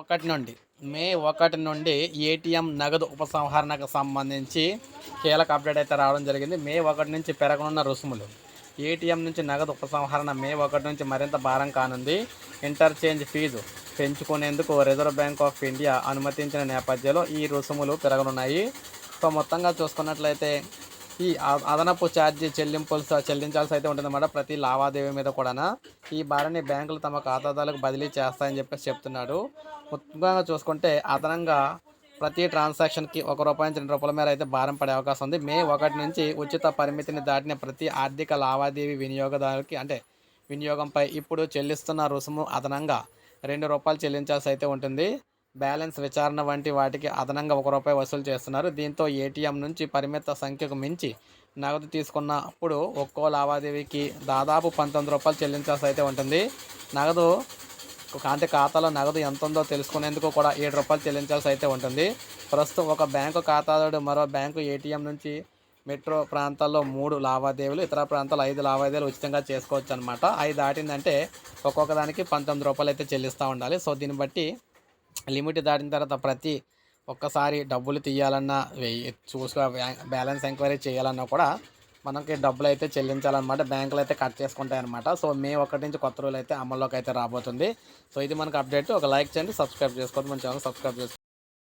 ఒకటి నుండి మే ఒకటి నుండి ఏటీఎం నగదు ఉపసంహరణకు సంబంధించి కీలక అప్డేట్ అయితే రావడం జరిగింది. మే ఒకటి నుంచి పెరగనున్న రుసుములు. ఏటీఎం నుంచి నగదు ఉపసంహరణ మే ఒకటి నుంచి మరింత భారం కానుంది. ఇంటర్చేంజ్ ఫీజు పెంచుకునేందుకు రిజర్వ్ బ్యాంక్ ఆఫ్ ఇండియా అనుమతించిన నేపథ్యంలో ఈ రుసుములు పెరగనున్నాయి. సో మొత్తంగా చూసుకున్నట్లయితే ఈ అదనపు ఛార్జీ చెల్లింపులు చెల్లించాల్సి అయితే ఉంటుందన్నమాట ప్రతి లావాదేవీ మీద కూడా ఈ భారాన్ని బ్యాంకులు తమ ఖాతాదారులకు బదిలీ చేస్తాయని చెప్పేసి చెప్తున్నాడు. ముఖ్యంగా చూసుకుంటే అదనంగా ప్రతి ట్రాన్సాక్షన్కి ఒక రూపాయి నుంచి రెండు రూపాయల మేర అయితే భారం పడే అవకాశం ఉంది. మే ఒకటి నుంచి ఉచిత పరిమితిని దాటిన ప్రతి ఆర్థిక లావాదేవీ వినియోగదారుకి అంటే వినియోగంపై ఇప్పుడు చెల్లిస్తున్న రుసుము అదనంగా రెండు రూపాయలు చెల్లించాల్సి అయితే ఉంటుంది. బ్యాలెన్స్ విచారణ వంటి వాటికి అదనంగా ఒక రూపాయి వసూలు చేస్తున్నారు. దీంతో ఏటీఎం నుంచి పరిమిత సంఖ్యకు మించి నగదు తీసుకున్నప్పుడు ఒక్కో లావాదేవీకి దాదాపు పంతొమ్మిది రూపాయలు చెల్లించాల్సి అయితే ఉంటుంది. నగదు అంటే ఖాతాలో నగదు ఎంత ఉందో తెలుసుకునేందుకు కూడా ఏడు రూపాయలు చెల్లించాల్సి అయితే ఉంటుంది. ప్రస్తుతం ఒక బ్యాంకు ఖాతాదారుడు మరో బ్యాంకు ఏటీఎం నుంచి మెట్రో ప్రాంతాల్లో మూడు లావాదేవీలు ఇతర ప్రాంతాల్లో ఐదు లావాదేవీలు ఉచితంగా చేసుకోవచ్చు అనమాట అవి దాటిందంటే ఒక్కొక్క దానికి పంతొమ్మిది రూపాయలు అయితే చెల్లిస్తూ ఉండాలి. సో దీన్ని బట్టి లిమిట్ దాటిన తర్వాత ప్రతి ఒక్కసారి డబ్బులు తీయాలన్నా చూసుకో బ్యాలెన్స్ ఎంక్వైరీ చేయాలన్నా కూడా మనకి డబ్బులు అయితే చెల్లించాలన్నమాట. బ్యాంకులు అయితే కట్ చేసుకుంటాయి అనమాట సో మే ఒకటి నుంచి కొత్త రోజులు అయితే అమల్లోకి అయితే రాబోతుంది. సో ఇది మనకు అప్డేట్. ఒక లైక్ చేయండి సబ్స్క్రైబ్ చేసుకోండి. మన ఛానల్ సబ్స్క్రైబ్ చేసుకోండి